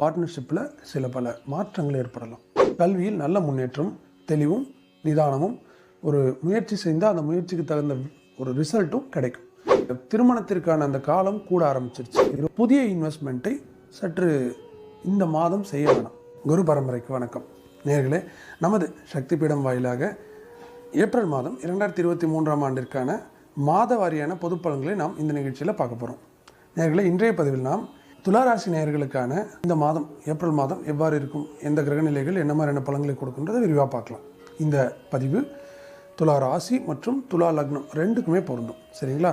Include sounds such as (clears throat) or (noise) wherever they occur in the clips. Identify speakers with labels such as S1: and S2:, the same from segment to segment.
S1: பார்ட்னர்ஷிப்பில் சில பல மாற்றங்கள் ஏற்படலாம். கல்வியில் நல்ல முன்னேற்றம் தெளிவும் நிதானமும் ஒரு முயற்சி செய்தால் அந்த முயற்சிக்கு தகுந்த ஒரு ரிசல்ட்டும் கிடைக்கும். திருமணத்திற்கான அந்த காலம் கூட ஆரம்பிச்சிருச்சு. புதிய இன்வெஸ்ட்மெண்ட்டை சற்று இந்த மாதம் செய்ய வேணாம். குரு பரம்பரைக்கு வணக்கம். நேர்களே நமது சக்தி பீடம் வாயிலாக ஏப்ரல் மாதம் இரண்டாயிரத்தி இருபத்தி மூன்றாம் ஆண்டிற்கான மாத வாரியான பொது பலன்களை நாம் இந்த நிகழ்ச்சியில் பார்க்க போகிறோம் நேர்களே இன்றைய பதிவில் நாம் துளாராசி நேயர்களுக்கான இந்த மாதம் ஏப்ரல் மாதம் எவ்வாறு இருக்கும் எந்த கிரகநிலைகள் என்ன மாதிரியான பலன்களை கொடுக்குன்றதை விரிவாக பார்க்கலாம். இந்த பதிவு துலா ராசி மற்றும் துலா லக்னம் ரெண்டுக்குமே பொருந்தும். சரிங்களா?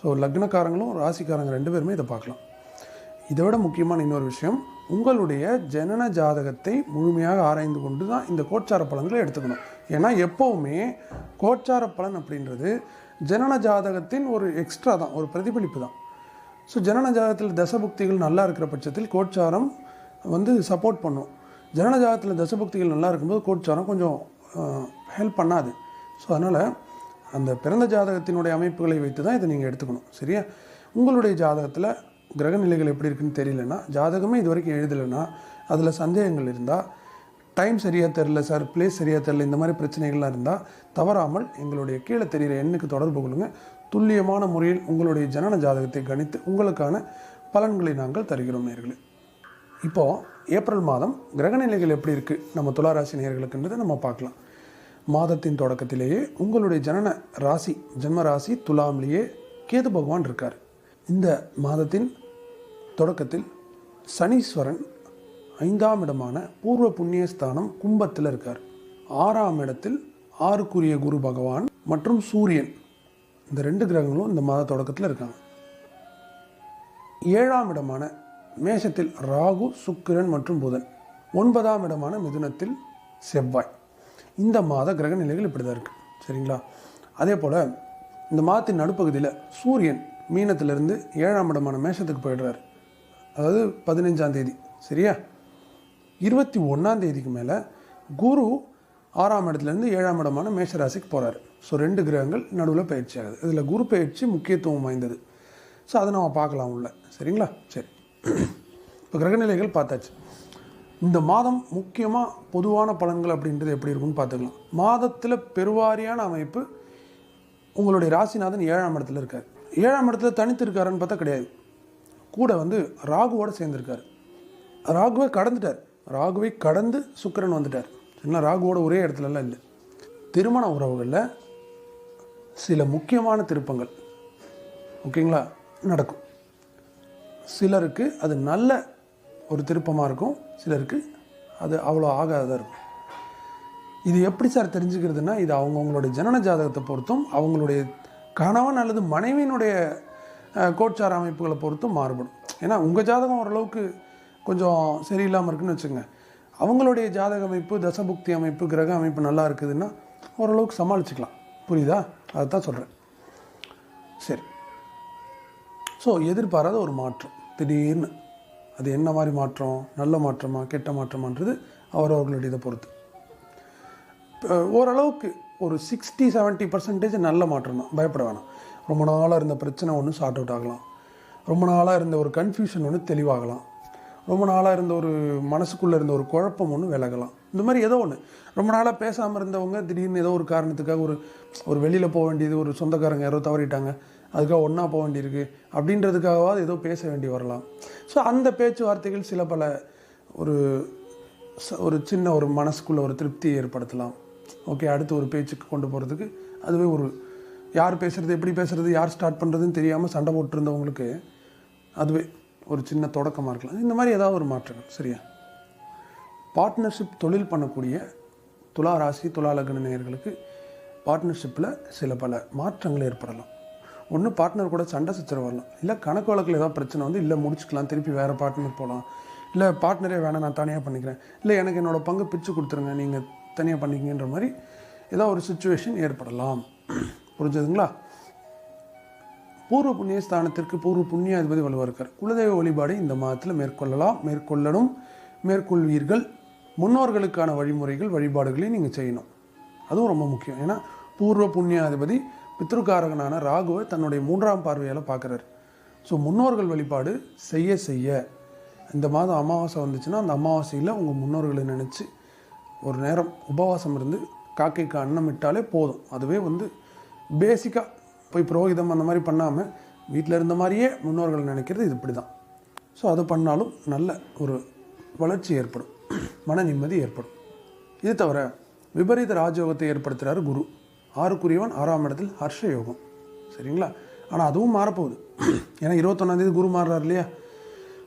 S1: ஸோ லக்னக்காரங்களும் ராசிக்காரங்க ரெண்டு பேருமே இதை பார்க்கலாம். இதை விட முக்கியமான இன்னொரு விஷயம் உங்களுடைய ஜனன ஜாதகத்தை முழுமையாக ஆராய்ந்து கொண்டு தான் இந்த கோச்சார பலன்களை எடுத்துக்கணும். ஏன்னா எப்போவுமே கோச்சார பலன் அப்படின்றது ஜனன ஜாதகத்தின் ஒரு எக்ஸ்ட்ரா தான் ஒரு பிரதிபலிப்பு தான். ஸோ ஜனன ஜாதகத்தில் தசபுக்திகள் நல்லா இருக்கிற பட்சத்தில் கோட்சாரம் வந்து சப்போர்ட் பண்ணும். ஜனன ஜாதகத்தில் தசபுக்திகள் நல்லா இருக்கும்போது கோட்சாரம் கொஞ்சம் ஹெல்ப் பண்ணாது. ஸோ அதனால் அந்த பிறந்த ஜாதகத்தினுடைய அமைப்புகளை வைத்து தான் இதை நீங்கள் எடுத்துக்கணும். சரியா? உங்களுடைய ஜாதகத்தில் கிரக நிலைகள் எப்படி இருக்குன்னு தெரியலனா ஜாதகமே இது வரைக்கும் எழுதலைன்னா அதில் சந்தேகங்கள் இருந்தால் டைம் சரியாக தெரில சார் பிளேஸ் சரியாக தெரில இந்த மாதிரி பிரச்சனைகள்லாம் இருந்தால் தவறாமல் எங்களுடைய கீழே தெரிகிற எண்ணுக்கு தொடர்பு கொள்ளுங்கள் துல்லியமான முறையில் உங்களுடைய ஜனன ஜாதகத்தை கணித்து உங்களுக்கான பலன்களை நாங்கள் தருகிறோம் நேர்களே. இப்போது ஏப்ரல் மாதம் கிரகநிலைகள் எப்படி இருக்குது நம்ம துளாராசி நேர்களுக்குன்றதை நம்ம பார்க்கலாம். மாதத்தின் தொடக்கத்திலேயே உங்களுடைய ஜனன ராசி ஜென்ம ராசி துலாம்லேயே கேது பகவான் இருக்கார். இந்த மாதத்தின் தொடக்கத்தில் சனீஸ்வரன் ஐந்தாம் இடமான பூர்வ புண்ணியஸ்தானம் கும்பத்தில் இருக்கார். ஆறாம் இடத்தில் ஆறுக்குரிய குரு பகவான் மற்றும் சூரியன் இந்த ரெண்டு கிரகங்களும் இந்த மாத தொடக்கத்தில் இருக்காங்க. ஏழாம் இடமான மேஷத்தில் ராகு சுக்கிரன் மற்றும் புதன். ஒன்பதாம் இடமான மிதுனத்தில் செவ்வாய். இந்த மாத கிரக நிலைகள் இப்படி தான் இருக்குது சரிங்களா? அதே போல் இந்த மாதத்தின் நடுப்பகுதியில் சூரியன் மீனத்திலிருந்து ஏழாம் இடமான மேஷத்துக்கு போயிடுறாரு. அதாவது பதினஞ்சாம் தேதி. சரியா? இருபத்தி ஒன்றாம் தேதிக்கு மேலே குரு ஆறாம் இடத்துலேருந்து ஏழாம் இடமான மேஷராசிக்கு போகிறாரு ஸோ ரெண்டு கிரகங்கள் நடுவில் பயிற்சி ஆகுது. இதில் குரு பயிற்சி முக்கியத்துவம் வாய்ந்தது. ஸோ அதை நம்ம பார்க்கலாம் உள்ள. சரிங்களா? சரி. இப்போ கிரகநிலைகள் பார்த்தாச்சு. இந்த மாதம் முக்கியமாக பொதுவான பலன்கள் அப்படின்றது எப்படி இருக்கும்னு பார்த்துக்கலாம். மாதத்தில் பெருவாரியான அமைப்பு உங்களுடைய ராசிநாதன் ஏழாம் இடத்துல இருக்கார். ஏழாம் இடத்துல தனித்து இருக்காருன்னு பார்த்தா கிடையாது. கூட வந்து ராகுவோடு சேர்ந்துருக்கார். ராகுவை கடந்துட்டார். ராகுவை கடந்து சுக்கிரன் வந்துட்டார். என்ன ராகுவோட ஒரே இடத்துலலாம் இல்லை. திருமண உறவுகளில் சில முக்கியமான திருப்பங்கள் ஓகேங்களா நடக்கும். சிலருக்கு அது நல்ல ஒரு திருப்பமாக இருக்கும் சிலருக்கு அது அவ்வளோ ஆகாததாக இருக்கும். இது எப்படி சார் தெரிஞ்சுக்கிறதுனா இது அவங்கவுங்களுடைய ஜனன ஜாதகத்தை பொறுத்தும் அவங்களுடைய கணவன் அல்லது மனைவியினுடைய கோட்சார அமைப்புகளை பொறுத்தும் மாறுபடும். ஏன்னா உங்கள் ஜாதகம் ஓரளவுக்கு கொஞ்சம் சரியில்லாமல் இருக்குன்னு வச்சுங்க அவங்களுடைய ஜாதக அமைப்பு தசபுக்தி அமைப்பு கிரக அமைப்பு நல்லா இருக்குதுன்னா ஓரளவுக்கு சமாளிச்சுக்கலாம். புரியுதா? அதை தான் சொல்கிறேன் சரி. ஸோ எதிர்பாராத ஒரு மாற்றம். திடீர்னு. அது என்ன மாதிரி மாற்றம்? நல்ல மாற்றமா? கெட்ட மாற்றமான்றது அவரவர்களுடைய இதை பொறுத்து ஓரளவுக்கு ஒரு சிக்ஸ்டி 70% பர்சன்டேஜ் நல்ல மாற்றம் தான். பயப்பட வேணாம். ரொம்ப நாளாக இருந்த பிரச்சனை ஒன்று சார்ட் அவுட் ஆகலாம். ரொம்ப நாளாக இருந்த ஒரு கன்ஃபியூஷன் ஒன்று தெளிவாகலாம். ரொம்ப நாளாக இருந்த ஒரு மனசுக்குள்ளே இருந்த ஒரு குழப்பம் ஒன்று விலகலாம். இந்த மாதிரி ஏதோ ஒன்று ரொம்ப நாளாக பேசாமல் இருந்தவங்க திடீர்னு ஏதோ ஒரு காரணத்துக்காக ஒரு ஒரு வெளியில் போக வேண்டியது ஒரு சொந்தக்காரங்க யாரோ தவறிட்டாங்க. அதுக்காக ஒன்றா போக வேண்டியிருக்கு. அப்படின்றதுக்காகவாது ஏதோ பேச வேண்டி வரலாம். ஸோ அந்த பேச்சுவார்த்தைகள் சில பல ஒரு ஒரு சின்ன ஒரு மனசுக்குள்ள ஒரு திருப்தியை ஏற்படுத்தலாம். ஓகே அடுத்து ஒரு பேச்சுக்கு கொண்டு போகிறதுக்கு அதுவே ஒரு யார் பேசுகிறது எப்படி பேசுகிறது யார் ஸ்டார்ட் பண்ணுறதுன்னு தெரியாமல் சண்டை போட்டுருந்தவங்களுக்கு அதுவே ஒரு சின்ன தொடக்கமாக இருக்கலாம். இந்த மாதிரி ஏதாவது ஒரு மாற்றங்கள் சரியா? பார்ட்னர்ஷிப் தொழில் பண்ணக்கூடிய துலா ராசி துலா லக்ன நேயர்களுக்கு பார்ட்னர்ஷிப்பில் சில பல மாற்றங்கள் ஏற்படலாம். ஒன்று பார்ட்னர் கூட சண்டை சச்சரவு வரலாம். இல்லை கணக்கு வழக்கில் ஏதாவது பிரச்சனை வந்து இல்லை முடிச்சுக்கலாம் திருப்பி வேறு பார்ட்னர் போகலாம் இல்லை பார்ட்னரே வேணாம் நான் தனியாக பண்ணிக்கிறேன். இல்லை எனக்கு என்னோடய பங்கு பிரித்து கொடுத்துருங்க நீங்கள் தனியாக பண்ணிக்கங்கன்ற மாதிரி ஏதோ ஒரு சுச்சுவேஷன் ஏற்படலாம். புரிஞ்சதுங்களா? பூர்வ புண்ணிய ஸ்தானத்திற்கு பூர்வ புண்ணிய அதிபதி வலுவாக இருக்கார். குலதெய்வ வழிபாடு இந்த மாதத்தில் மேற்கொள்ளலாம் மேற்கொள்ளணும் மேற்கொள்வீர்கள். முன்னோர்களுக்கான வழிமுறைகள் வழிபாடுகளையும் நீங்கள் செய்யணும். அதுவும் ரொம்ப முக்கியம். ஏன்னா பூர்வ புண்ணியாதிபதி பித்ருக்காரகனான ராகுவை தன்னுடைய மூன்றாம் பார்வையால் பார்க்குறாரு ஸோ முன்னோர்கள் வழிபாடு செய்ய செய்ய. இந்த மாதம் அமாவாசை வந்துச்சுன்னா அந்த அமாவாசையில் உங்கள் முன்னோர்களை நினச்சி ஒரு நேரம் உபவாசம் இருந்து காக்கைக்கு அன்னமிட்டாலே போதும். அதுவே வந்து பேசிக்காக போய் புரோகிதம் அந்த மாதிரி பண்ணாமல் வீட்டில் இருந்த மாதிரியே முன்னோர்கள் நினைக்கிறது இது இப்படி தான் ஸோ அதை பண்ணாலும் நல்ல ஒரு வளர்ச்சி ஏற்படும். மன நிம்மதி ஏற்படும். இது தவிர விபரீத ராஜயோகத்தை ஏற்படுத்துகிறாரு குரு. ஆறுக்குரியவன் ஆறாம் இடத்தில் ஹர்ஷ யோகம் சரிங்களா? ஆனால் அதுவும் மாறப்போகுது. ஏன்னா இருபத்தொன்னாந்தேதி குரு மாறுறார் இல்லையா?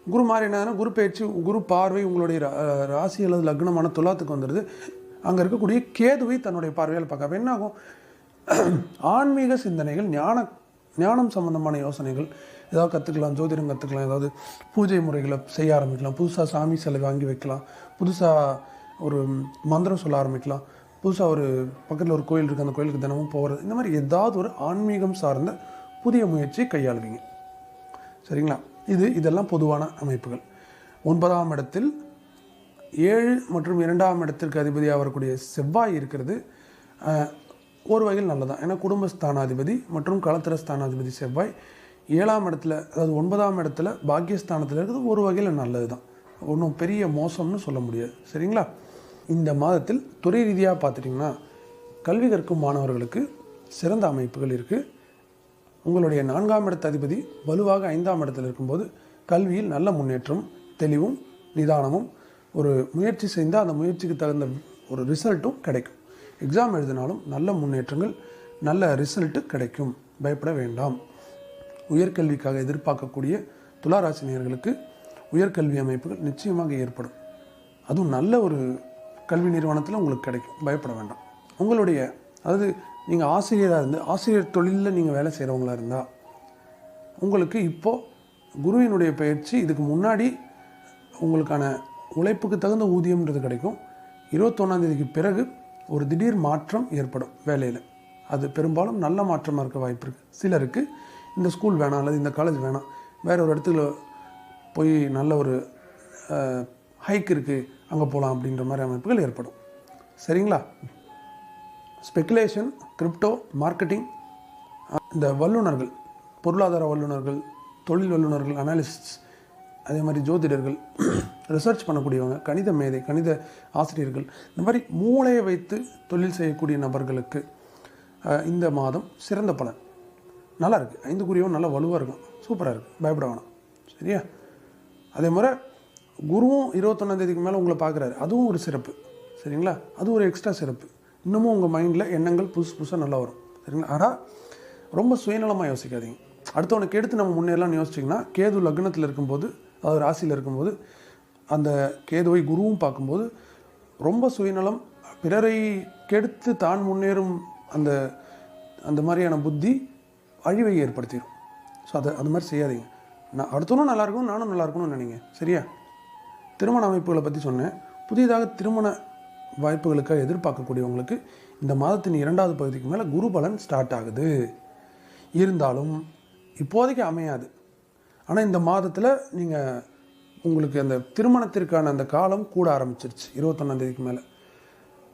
S1: குரு மாறி என்னதுன்னா குரு பயிற்சி குரு பார்வை உங்களுடைய ரா- ராசி அல்லது லக்னமான துலாத்துக்கு வந்துடுது அங்கே இருக்கக்கூடிய கேதுவை தன்னுடைய பார்வையால் பார்க்க என்ன ஆகும்? ஆன்மீக சிந்தனைகள் ஞான ஞானம் சம்பந்தமான யோசனைகள் ஏதாவது கற்றுக்கலாம் ஜோதிடம் கற்றுக்கலாம் ஏதாவது பூஜை முறைகளை செய்ய ஆரம்பிக்கலாம். புதுசாக சாமி சிலை வாங்கி வைக்கலாம். புதுசாக ஒரு மந்திரம் சொல்ல ஆரம்பிக்கலாம். புதுசாக ஒரு பக்கத்தில் ஒரு கோயில் இருக்குது அந்த கோயிலுக்கு தினமும் போகிறது இந்த மாதிரி ஏதாவது ஒரு ஆன்மீகம் சார்ந்த புதிய முயற்சியை கையாளுவீங்க. சரிங்களா? இது இதெல்லாம் பொதுவான அமைப்புகள். ஒன்பதாம் இடத்தில் ஏழு மற்றும் இரண்டாம் இடத்திற்கு அதிபதியாக வரக்கூடிய செவ்வாய் இருக்கிறது. ஒரு வகையில் நல்லதான். ஏன்னா குடும்பஸ்தானாதிபதி மற்றும் களத்திர ஸ்தானாதிபதி செவ்வாய். ஏழாம் இடத்துல அதாவது ஒன்பதாம் இடத்துல பாக்கியஸ்தானத்தில் இருக்கிறது ஒரு வகையில் நல்லது தான் ஒன்றும் பெரிய மோசம்னு சொல்ல முடியாது. சரிங்களா? இந்த மாதத்தில் துறை ரீதியாக பார்த்துட்டிங்கன்னா கல்வி கற்கும் மாணவர்களுக்கு சிறந்த அமைப்புகள் இருக்குது உங்களுடைய நான்காம் இடத்த அதிபதி வலுவாக ஐந்தாம் இடத்தில் இருக்கும்போது கல்வியில் நல்ல முன்னேற்றம் தெளிவும் நிதானமும் ஒரு முயற்சி செய்தால் அந்த முயற்சிக்கு தகுந்த ஒரு ரிசல்ட்டும் கிடைக்கும். எக்ஸாம் எழுதினாலும் நல்ல முன்னேற்றங்கள் நல்ல ரிசல்ட்டு கிடைக்கும். பயப்பட வேண்டாம். உயர்கல்விக்காக எதிர்பார்க்கக்கூடிய துளாராசினியர்களுக்கு உயர்கல்வி அமைப்புகள் நிச்சயமாக ஏற்படும். அதுவும் நல்ல ஒரு கல்வி நிறுவனத்தில் உங்களுக்கு கிடைக்கும். பயப்பட வேண்டாம். உங்களுடைய அதாவது நீங்கள் ஆசிரியராக இருந்து ஆசிரியர் தொழிலில் நீங்கள் வேலை செய்கிறவங்களா இருந்தால் உங்களுக்கு இப்போது குருவினுடைய பயிற்சி இதுக்கு முன்னாடி உங்களுக்கான உழைப்புக்கு தகுந்த ஊதியம்ன்றது கிடைக்கும். இருபத்தொன்னாந்தேதிக்கு பிறகு ஒரு திடீர் மாற்றம் ஏற்படும் வேலையில். அது பெரும்பாலும் நல்ல மாற்றமாக இருக்க வாய்ப்பு இருக்குது சிலருக்கு இந்த ஸ்கூல் வேணாம் அல்லது இந்த காலேஜ் வேணாம். வேறு ஒரு இடத்துல போய் நல்ல ஒரு ஹைக் இருக்குது அங்கே போகலாம் அப்படின்ற மாதிரி அமைப்புகள் ஏற்படும். சரிங்களா? ஸ்பெக்குலேஷன் கிரிப்டோ மார்க்கெட்டிங் இந்த வல்லுநர்கள் பொருளாதார வல்லுநர்கள் தொழில் வல்லுநர்கள் அனாலிஸ்ட்ஸ் அதே மாதிரி ஜோதிடர்கள் (clears throat) ரிசர்ச் பண்ணக்கூடியவங்க கணித மேதை கணித ஆசிரியர்கள் இந்த மாதிரி மூளையை வைத்து தொழில் செய்யக்கூடிய நபர்களுக்கு இந்த மாதம் சிறந்த பலன். நல்லா இருக்குது குறியும் நல்லா வலுவாக இருக்கும். சூப்பராக இருக்குது பயப்பட வேணாம். சரியா? அதே மாதிரி குருவும் இருபத்தொன்னாந்தேதிக்கு மேலே உங்களை பார்க்குறாரு. அதுவும் ஒரு சிறப்பு. சரிங்களா? அது ஒரு எக்ஸ்ட்ரா சிறப்பு. இன்னமும் உங்கள் மைண்டில் எண்ணங்கள் புதுசு புதுசாக நல்லா வரும். சரிங்களா? ஆனால் ரொம்ப சுயநலமாக யோசிக்காதீங்க. அடுத்தவனுக்கு எடுத்து நம்ம முன்னேறலாம்னு யோசிச்சிங்கன்னா கேது லக்னத்தில் இருக்கும்போது அதாவது ராசியில் இருக்கும்போது அந்த கேதுவை குருவும் பார்க்கும்போது ரொம்ப சுயநலம் பிறரை கெடுத்து தான் முன்னேறும் அந்த அந்த மாதிரியான புத்தி அழிவை ஏற்படுத்திடும் ஸோ அதை அது மாதிரி செய்யாதீங்க. நான் அடுத்தவனும் நல்லா இருக்கணும் நானும் நல்லா இருக்கணும்னு நினைங்க. சரியா? திருமண அமைப்புகளை பற்றி சொன்னேன். புதிதாக திருமண வாய்ப்புகளுக்காக எதிர்பார்க்கக்கூடியவங்களுக்கு இந்த மாதத்தின் இரண்டாவது பகுதிக்கு மேலே குரு பலன் ஸ்டார்ட் ஆகுது. இருந்தாலும் இப்போதைக்கு அமையாது. ஆனால் இந்த மாதத்தில் நீங்கள் உங்களுக்கு அந்த திருமணத்திற்கான அந்த காலம் கூட ஆரம்பிச்சிருச்சு இருபத்தொன்னாந்தேதிக்கு மேலே.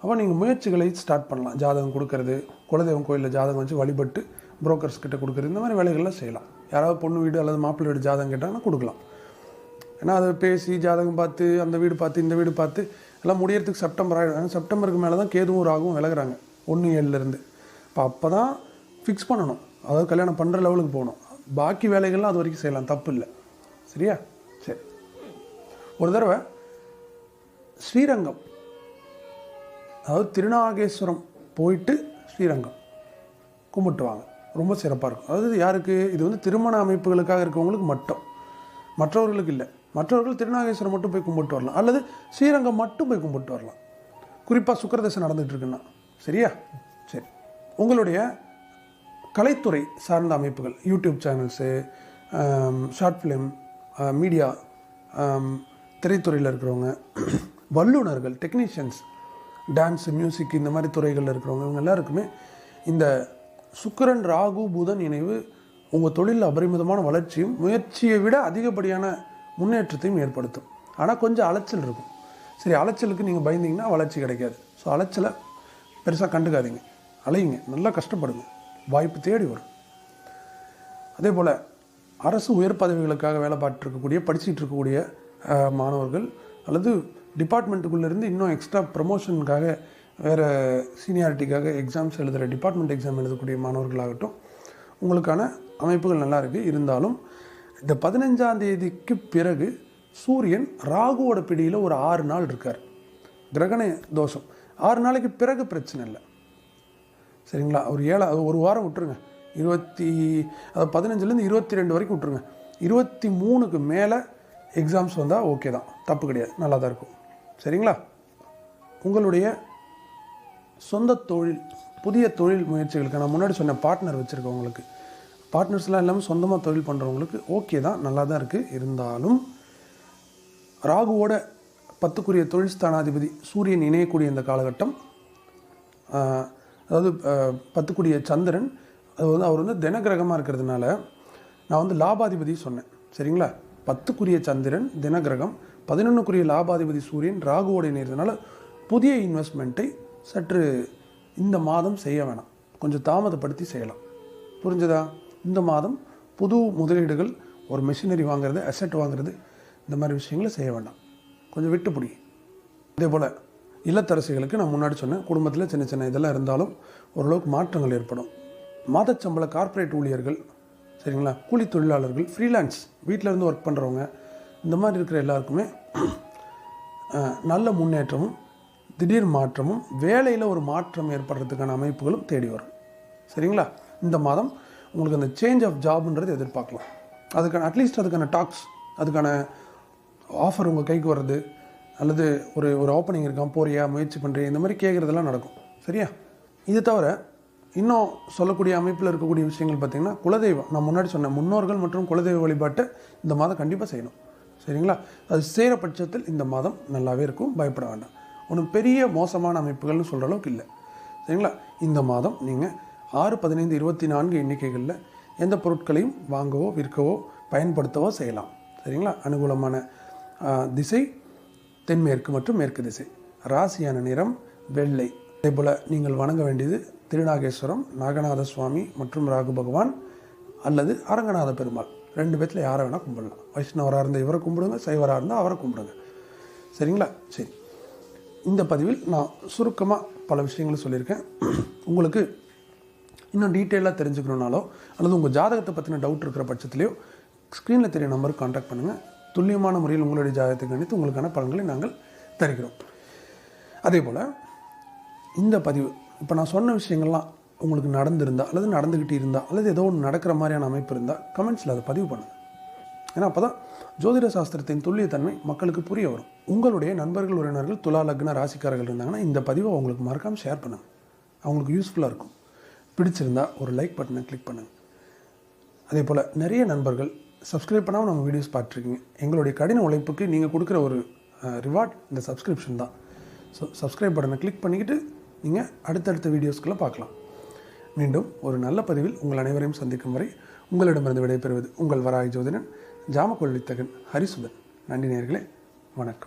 S1: அப்போ நீங்கள் முயற்சிகளை ஸ்டார்ட் பண்ணலாம். ஜாதகம் கொடுக்கறது குலதெய்வம் கோயிலில் ஜாதகம் வச்சு வழிபட்டு புரோக்கர்ஸ் கிட்ட கொடுக்குறது இந்த மாதிரி வேலைகள்லாம் செய்யலாம். யாராவது பொண்ணு வீடு அல்லது மாப்பிள்ளை வீடு ஜாதகம் கேட்டாங்கன்னா கொடுக்கலாம். ஏன்னா அதை பேசி ஜாதகம் பார்த்து அந்த வீடு பார்த்து இந்த வீடு பார்த்து எல்லாம் முடியறதுக்கு செப்டம்பர் ஆகிடும் செப்டம்பருக்கு மேலே தான் கேதுவும் ராகும் விலகிறாங்க. ஒன்று ஏழுலேருந்து இப்போ அப்போ தான் ஃபிக்ஸ் பண்ணணும். அதாவது கல்யாணம் பண்ணுற லெவலுக்கு போகணும். பாக்கி வேலைகள்லாம் அது வரைக்கும் செய்யலாம். தப்பு இல்லை. சரியா? சரி. ஒரு தடவை ஸ்ரீரங்கம். அதாவது திருநாகேஸ்வரம் போயிட்டு ஸ்ரீரங்கம் கும்பிட்டுவாங்க. ரொம்ப சிறப்பாக இருக்கும். அதாவது யாருக்கு? இது வந்து திருமண அமைப்புகளுக்காக இருக்கவங்களுக்கு மட்டும். மற்றவர்களுக்கு இல்லை. மற்றவர்கள் திருநாகேஸ்வரம் மட்டும் போய் கும்பிட்டு வரலாம். அல்லது ஸ்ரீரங்கம் மட்டும் போய் கும்பிட்டு வரலாம். குறிப்பாக சுக்கரதசை நடந்துட்டு இருக்குன்னா. சரியா? சரி. உங்களுடைய கலைத்துறை சார்ந்த அமைப்புகள் YouTube channels short film media திரைத்துறையில் இருக்கிறவங்க வல்லுநர்கள் டெக்னீஷியன்ஸ் டான்ஸு மியூசிக் இந்த மாதிரி துறைகளில் இருக்கிறவங்க இவங்க எல்லாருக்குமே இந்த சுக்கிரன் ராகு புதன் இணைவு உங்கள் தொழிலில் அபரிமிதமான வளர்ச்சியும் முயற்சியை விட அதிகப்படியான முன்னேற்றத்தையும் ஏற்படுத்தும். ஆனால் கொஞ்சம் அலைச்சல் இருக்கும். சரி அலைச்சலுக்கு நீங்கள் பயந்தீங்கன்னா வளர்ச்சி கிடைக்காது. ஸோ அலைச்சலை பெருசாக கண்டுக்காதீங்க. அலையுங்க. நல்லா கஷ்டப்படுங்க. வாய்ப்பு தேடி வரும். அதே போல் அரசு உயர் பதவிகளுக்காக வேலை பார்த்துருக்கக்கூடிய படிச்சுட்டு இருக்கக்கூடிய மாணவர்கள் அல்லது டிபார்ட்மெண்ட்டுக்குள்ளேருந்து இன்னும் எக்ஸ்ட்ரா ப்ரமோஷனுக்காக வேறு சீனியாரிட்டிக்காக எக்ஸாம்ஸ் எழுதுகிற டிபார்ட்மெண்ட் எக்ஸாம் எழுதக்கூடிய மாணவர்களாகட்டும் உங்களுக்கான அமைப்புகள் நல்லா இருக்குது இருந்தாலும் இந்த பதினஞ்சாம் தேதிக்கு பிறகு சூரியன் ராகுவோட பிடியில் ஒரு ஆறு நாள் இருக்கார். கிரகண தோஷம். ஆறு நாளைக்கு பிறகு பிரச்சனை இல்லை. சரிங்களா? ஒரு ஏழா அது ஒரு வாரம் விட்டுருங்க. இருபத்தி அது பதினஞ்சுலேருந்து இருபத்தி ரெண்டு வரைக்கும் விட்டுருங்க. இருபத்தி மூணுக்கு மேலே எக்ஸாம்ஸ் வந்தால் ஓகே தான். தப்பு கிடையாது. நல்லா தான் இருக்கும். சரிங்களா? உங்களுடைய சொந்த தொழில் புதிய தொழில் முயற்சிகளுக்கு நான் முன்னாடி சொன்ன பார்ட்னர் வச்சுருக்கவங்களுக்கு பார்ட்னர்ஸ்லாம் இல்லாமல் சொந்தமாக தொழில் பண்ணுறவங்களுக்கு ஓகே தான் நல்லா தான் இருக்குது இருந்தாலும் ராகுவோட பத்துக்குரிய தொழில் ஸ்தானாதிபதி சூரியன் இணையக்கூடிய இந்த காலகட்டம் அதாவது பத்துக்குரிய சந்திரன் அது வந்து அவர் வந்து தினகிரகமாக இருக்கிறதுனால நான் வந்து லாபாதிபதி சொன்னேன். சரிங்களா? பத்துக்குரிய சந்திரன் தினகிரகம் பதினொன்றுக்குரிய லாபாதிபதி சூரியன் ராகுவோட இணைகிறதுனால புதிய இன்வெஸ்ட்மெண்ட்டை சற்று இந்த மாதம் செய்ய வேணாம். கொஞ்சம் தாமதப்படுத்தி செய்யலாம். புரிஞ்சதா? இந்த மாதம் புது முதலீடுகள் ஒரு மிஷினரி வாங்குறது அசெட் வாங்குறது இந்த மாதிரி விஷயங்களை செய்ய வேண்டாம் கொஞ்சம் விட்டு பிடி. அதே போல் இல்லத்தரசிகளுக்கு நான் முன்னாடி சொன்னேன் குடும்பத்தில் சின்ன சின்ன இதெல்லாம் இருந்தாலும் ஓரளவுக்கு மாற்றங்கள் ஏற்படும். மாதச்சம்பள கார்ப்பரேட் ஊழியர்கள் சரிங்களா? கூலி தொழிலாளர்கள் ஃப்ரீலான்ஸ் வீட்டில் இருந்து ஒர்க் பண்ணுறவங்க இந்த மாதிரி இருக்கிற எல்லாருக்குமே நல்ல முன்னேற்றமும் திடீர் மாற்றமும் வேலையில் ஒரு மாற்றம் ஏற்படுறதுக்கான அமைப்புகளும் தேடி வரும். சரிங்களா? இந்த மாதம் உங்களுக்கு அந்த சேஞ்ச் ஆஃப் ஜாப்ன்றது எதிர்பார்க்கலாம். அதுக்கான அட்லீஸ்ட் அதுக்கான டாக்ஸ் அதுக்கான ஆஃபர் உங்கள் கைக்கு வர்றது அல்லது ஒரு ஒரு ஓப்பனிங் இருக்கான் போறியா முயற்சி பண்ணுறியா இந்த மாதிரி கேட்குறதெல்லாம் நடக்கும். சரியா? இது தவிர இன்னும் சொல்லக்கூடிய அமைப்பில் இருக்கக்கூடிய விஷயங்கள் பார்த்திங்கன்னா குலதெய்வம். நான் முன்னாடி சொன்னேன் முன்னோர்கள் மற்றும் குலதெய்வ வழிபாட்டை இந்த மாதம் கண்டிப்பாக செய்யணும். சரிங்களா? அது செய்கிற பட்சத்தில் இந்த மாதம் நல்லாவே இருக்கும் பயப்பட வேண்டாம். ஒன்றும் பெரிய மோசமான அமைப்புகள்னு சொல்கிற அளவுக்கு இல்லை. சரிங்களா? இந்த மாதம் நீங்கள் ஆறு பதினைந்து இருபத்தி நான்கு எண்ணிக்கைகளில் எந்த பொருட்களையும் வாங்கவோ விற்கவோ பயன்படுத்தவோ செய்யலாம். சரிங்களா? அனுகூலமான திசை தென்மேற்கு மற்றும் மேற்கு திசை. ராசியான நிறம் வெள்ளை. அதேபோல் நீங்கள் வணங்க வேண்டியது திருநாகேஸ்வரம் நாகநாத சுவாமி மற்றும் ராகு பகவான் அல்லது அரங்கநாத பெருமாள். ரெண்டு பேத்தில் யாரை வேணால் கும்பிடலாம். வைஷ்ணவராக இருந்தால் இவரை கும்பிடுங்க சைவராக இருந்தால் அவரை கும்பிடுங்க. சரிங்களா? சரி. இந்த பதிவில் நான் சுருக்கமாக பல விஷயங்களை சொல்லியிருக்கேன். உங்களுக்கு இன்னும் டீட்டெயிலாக தெரிஞ்சுக்கணுனாலோ அல்லது உங்கள் ஜாதகத்தை பற்றின டவுட் இருக்கிற பட்சத்துலையோ ஸ்க்ரீனில் தெரிய நம்பருக்கு காண்டாக்ட் பண்ணுங்கள் துல்லியமான முறையில் உங்களுடைய ஜாதகத்தை கணித்து உங்களுக்கான பலன்களை நாங்கள் தருகிறோம். அதே போல் இந்த பதிவு இப்போ நான் சொன்ன விஷயங்கள்லாம் உங்களுக்கு நடந்திருந்தா அல்லது நடந்துக்கிட்டு இருந்தால் அல்லது ஏதோ ஒன்று நடக்கிற மாதிரியான அமைப்பு இருந்தால் கமெண்ட்ஸில் அதை பதிவு பண்ணுங்கள் ஏன்னா அப்போ தான் ஜோதிட சாஸ்திரத்தின் துல்லியத்தன்மை மக்களுக்கு புரிய வரும். உங்களுடைய நண்பர்கள் உறவினர்கள் துலா லக்ன ராசிக்காரர்கள் இருந்தாங்கன்னா இந்த பதிவை அவங்களுக்கு மறக்காமல் ஷேர் பண்ணுங்கள் அவங்களுக்கு யூஸ்ஃபுல்லாக இருக்கும். பிடிச்சிருந்தா ஒரு லைக் பட்டனை கிளிக் பண்ணுங்கள் அதே போல் நிறைய நண்பர்கள் சப்ஸ்கிரைப் பண்ணாமல் நம்ம வீடியோஸ் பார்த்துருக்கீங்க. எங்களுடைய கடின உழைப்புக்கு நீங்கள் கொடுக்குற ஒரு ரிவார்ட் இந்த சப்ஸ்கிரிப்ஷன் தான். ஸோ சப்ஸ்கிரைப் பட்டனை கிளிக் பண்ணிக்கிட்டு நீங்கள் அடுத்தடுத்த வீடியோஸ்களை பார்க்கலாம். மீண்டும் ஒரு நல்ல பதிவில் உங்கள் அனைவரையும் சந்திக்கும் வரை உங்களிடமிருந்து விடைபெறுவது உங்கள் வராய் ஜோதிடன். ஜாமக்கொள்ளித்தகன் ஹரிசுதன். நன்றி நேர்களே வணக்கம்.